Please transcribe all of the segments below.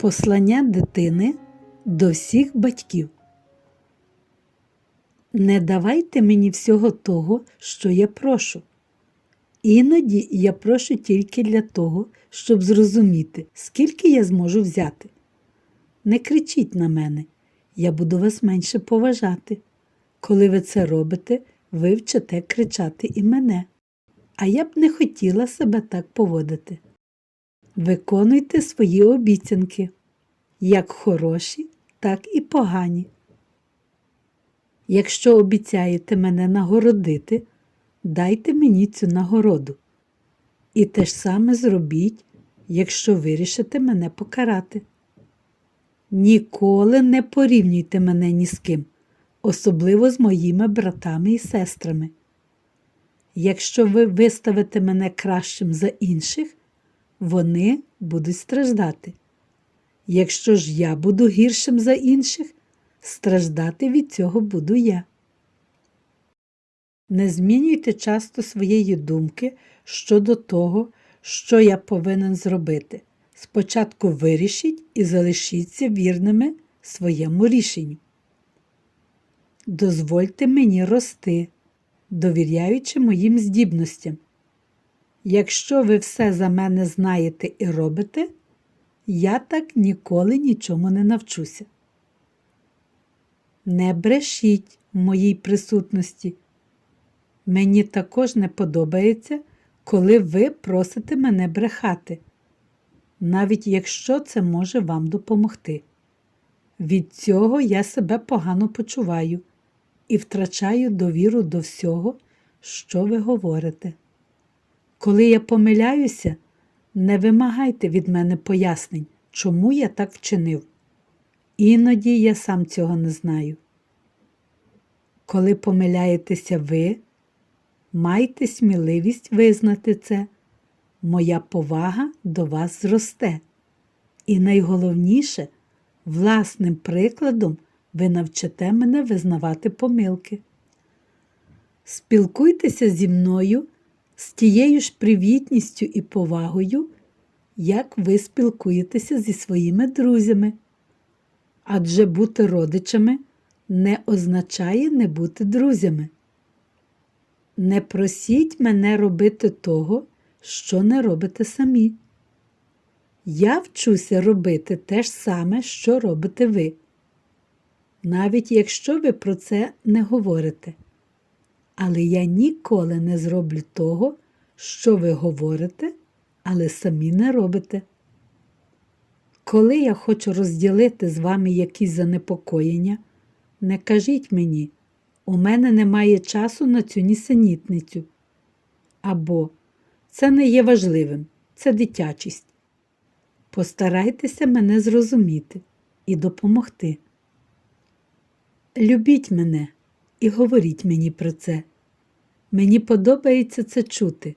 Послання дитини до всіх батьків. Не давайте мені всього того, що я прошу. Іноді я прошу тільки для того, щоб зрозуміти, скільки я зможу взяти. Не кричіть на мене, я буду вас менше поважати. Коли ви це робите, ви вчите кричати і мене. А я б не хотіла себе так поводити. Виконуйте свої обіцянки, як хороші, так і погані. Якщо обіцяєте мене нагородити, дайте мені цю нагороду. І те ж саме зробіть, якщо вирішите мене покарати. Ніколи не порівнюйте мене ні з ким, особливо з моїми братами і сестрами. Якщо ви виставите мене кращим за інших, вони будуть страждати. Якщо ж я буду гіршим за інших, страждати від цього буду я. Не змінюйте часто своєї думки щодо того, що я повинен зробити. Спочатку вирішіть і залишіться вірними своєму рішенню. Дозвольте мені рости, довіряючи моїм здібностям. Якщо ви все за мене знаєте і робите, я так ніколи нічому не навчуся. Не брешіть в моїй присутності. Мені також не подобається, коли ви просите мене брехати, навіть якщо це може вам допомогти. Від цього я себе погано почуваю і втрачаю довіру до всього, що ви говорите. Коли я помиляюся, не вимагайте від мене пояснень, чому я так вчинив. Іноді я сам цього не знаю. Коли помиляєтеся ви, майте сміливість визнати це. Моя повага до вас зросте. І найголовніше, власним прикладом ви навчите мене визнавати помилки. Спілкуйтеся зі мною з тією ж привітністю і повагою, як ви спілкуєтеся зі своїми друзями. Адже бути родичами не означає не бути друзями. Не просіть мене робити того, що не робите самі. Я вчуся робити те ж саме, що робите ви, навіть якщо ви про це не говорите. Але я ніколи не зроблю того, що ви говорите, але самі не робите. Коли я хочу розділити з вами якісь занепокоєння, не кажіть мені, у мене немає часу на цю нісенітницю. Або це не є важливим, це дитячість. Постарайтеся мене зрозуміти і допомогти. Любіть мене і говоріть мені про це. Мені подобається це чути,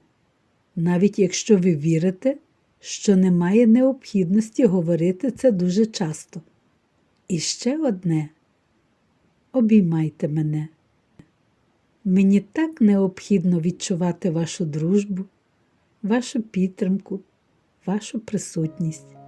навіть якщо ви вірите, що немає необхідності говорити це дуже часто. І ще одне обіймайте мене. Мені так необхідно відчувати вашу дружбу, вашу підтримку, вашу присутність.